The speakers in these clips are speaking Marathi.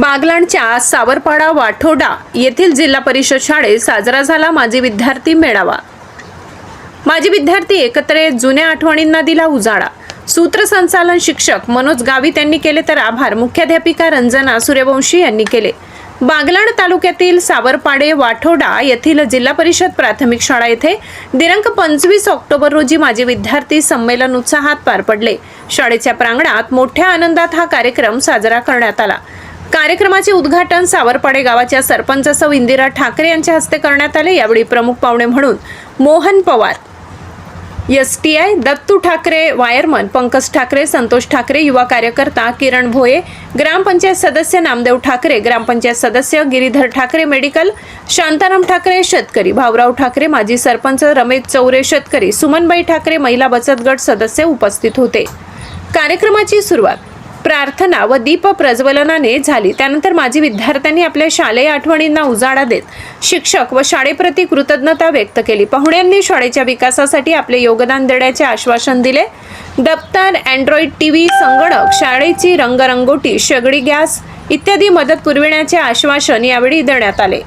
बागलाणच्या सावरपाडा वाठोडा येथील जिल्हा परिषद शाळेत साजरा झाला माजी विद्यार्थी मेळावा. माजी विद्यार्थी एकत्र येत जुन्या आठवणींना दिला उजाळा. सूत्रसंचालन शिक्षक मनोज गावित यांनी केले तर आभार. मुख्याध्यापिका रंजना सूर्यवंशी यांनी केले. बागलाण तालुक्यातील सावरपाडे वाठोडा येथील जिल्हा परिषद प्राथमिक शाळा येथे दिनांक पंचवीस ऑक्टोबर रोजी माजी विद्यार्थी संमेलन उत्साहात पार पडले. शाळेच्या प्रांगणात मोठ्या आनंदात हा कार्यक्रम साजरा करण्यात आला. कार्यक्रमाचे उद्घाटन सावरपाडे गावाच्या सरपंच सौ इंदिरा ठाकरे यांच्या हस्ते करण्यात आले. यावेळी प्रमुख पाहुणे म्हणून Mohan Pawar S T I Dattu Thackeray wireman Pankaj Thackeray Santosh Thackeray युवा कार्यकर्ता किरण भोये ग्रामपंचायत सदस्य नामदेव ठाकरे ग्रामपंचायत सदस्य गिरीधर ठाकरे मेडिकल शांताराम ठाकरे शेतकरी भाऊराव ठाकरे माजी सरपंच रमेश चौरे शेतकरी सुमनबाई ठाकरे महिला बचत गट सदस्य उपस्थित होते. कार्यक्रमाची सुरुवात प्रार्थना व दीप प्रज्वलनाने झाली. त्यानंतर माजी विद्यार्थ्यांनी आपल्या शालेय आठवणींना उजाळा देत शिक्षक व शाळेप्रती कृतज्ञता व्यक्त केली. पाहुण्यांनी शाळेच्या विकासासाठी आपले योगदान देण्याचे आश्वासन दिले. दप्तर अँड्रॉइड टीव्ही संगणक शाळेची रंगरंगोटी शेगडी गॅस इत्यादी मदत पुरविण्याचे आश्वासन यावेळी देण्यात आले.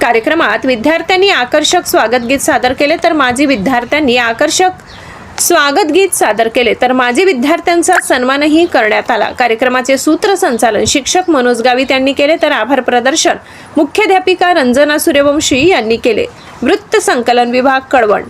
कार्यक्रमात विद्यार्थ्यांनी आकर्षक स्वागतगीत सादर केले. तर माजी विद्यार्थ्यांनी आकर्षक स्वागत गीत सादर केले. तर माजी विद्यार्थ्यांचा सन्मानही करण्यात आला. कार्यक्रमाचे सूत्रसंचालन शिक्षक मनोज गावित यांनी केले. तर आभार प्रदर्शन मुख्याध्यापिका रंजना सूर्यवंशी यांनी केले. वृत्त संकलन विभाग कळवण